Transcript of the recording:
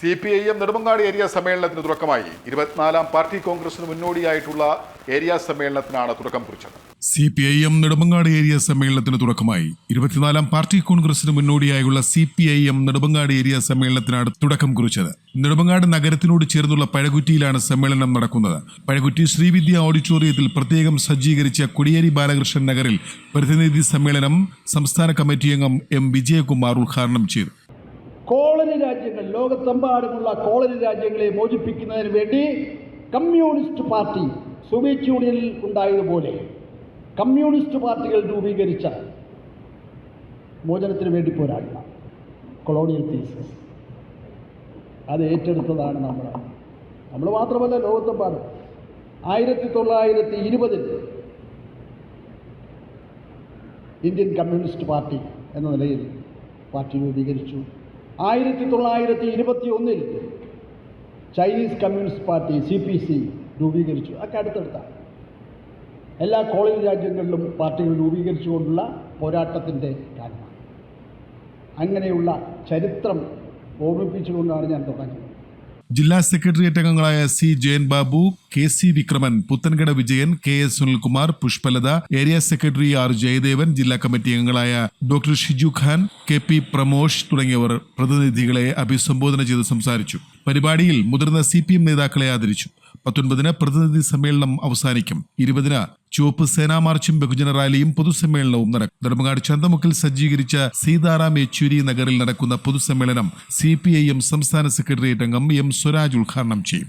C P I M Nedumangad area സമ്മേളനത്തിന് തുടക്കമായി. ഇരുപത്തിനാലാം പാർട്ടി കോൺഗ്രസിന് മുന്നോടിയായിട്ടുള്ള ഏരിയ സമ്മേളനത്തിനാണ് തുടക്കം കുറിച്ചത്. C P I M Nedumangad area സമ്മേളനത്തിന് തുടക്കമായി. ഇരുപത്തിനാലാം പാർട്ടി കോൺഗ്രസിന് മുന്നോടിയായുള്ള C P I M Nedumangad area സമ്മേളനത്തിനാണ് തുടക്കം കുറിച്ചത്. നെടുമങ്ങാട് നഗരത്തിനോട് ചേർന്നുള്ള പഴകുറ്റിയിലാണ് സമ്മേളനം നടക്കുന്നത്. പഴകുറ്റി ശ്രീവിദ്യ ഓഡിറ്റോറിയത്തിൽ പ്രത്യേകം സജ്ജീകരിച്ച കൊടിയേരി ബാലകൃഷ്ണൻ നഗറിൽ പ്രതിനിധി സമ്മേളനം സംസ്ഥാന കമ്മിറ്റി അംഗം എം വിജയകുമാർ ഉദ്ഘാടനം ചെയ്തു. കോളനി രാജ്യങ്ങൾ ലോകത്തെമ്പാടുമുള്ള കോളനി രാജ്യങ്ങളെ മോചിപ്പിക്കുന്നതിന് വേണ്ടി കമ്മ്യൂണിസ്റ്റ് പാർട്ടി സോവിയറ്റ് യൂണിയനിൽ ഉണ്ടായതുപോലെ കമ്മ്യൂണിസ്റ്റ് പാർട്ടികൾ രൂപീകരിച്ച മോചനത്തിന് വേണ്ടി പോരാടുക കൊളോണിയൽ തീസസ്. അത് ഏറ്റെടുത്തതാണ് നമ്മൾ. നമ്മൾ മാത്രമല്ല ലോകത്തെമ്പാടും. ആയിരത്തി തൊള്ളായിരത്തി ഇരുപതിൽ ഇന്ത്യൻ കമ്മ്യൂണിസ്റ്റ് പാർട്ടി എന്ന നിലയിൽ പാർട്ടി രൂപീകരിച്ചു. ആയിരത്തി തൊള്ളായിരത്തി ഇരുപത്തി ഒന്നിൽ Chinese communist party C P C രൂപീകരിച്ചു. അതൊക്കെ അടുത്തടുത്താണ് എല്ലാ കോളേജ് രാജ്യങ്ങളിലും പാർട്ടികൾ രൂപീകരിച്ചുകൊണ്ടുള്ള പോരാട്ടത്തിന്റെ കാലമാണ് അങ്ങനെയുള്ള ചരിത്രം ഓർമ്മിപ്പിച്ചുകൊണ്ടാണ് ഞാൻ തുടങ്ങിയത്. ജില്ലാ സെക്രട്ടേറിയറ്റ് അംഗങ്ങളായ C Jayan Babu K C Vikraman Puthenkada Vijayan K S Sunilkumar Pushpalatha area secretary R Jayadevan ജില്ലാ കമ്മിറ്റി അംഗങ്ങളായ doctor Shiju Khan K P Pramosh തുടങ്ങിയവർ പ്രതിനിധികളെ അഭിസംബോധന ചെയ്ത് സംസാരിച്ചു. പരിപാടിയിൽ മുതിർന്ന സി നേതാക്കളെ ആദരിച്ചു. പത്തൊൻപതിന് പ്രതിനിധി സമ്മേളനം അവസാനിക്കും. ഇരുപതിന് ചുവപ്പ് സേനാ മാർച്ചും ബഹുജന റാലിയും പൊതുസമ്മേളനവും നടക്കും. നെടുമങ്ങാട് ചന്തമുക്കിൽ സജ്ജീകരിച്ച സീതാറാം യെച്ചൂരി നഗറിൽ നടക്കുന്ന പൊതുസമ്മേളനം സി സംസ്ഥാന സെക്രട്ടേറിയറ്റ് അംഗം എം സ്വരാജ് ഉദ്ഘാടനം ചെയ്യും.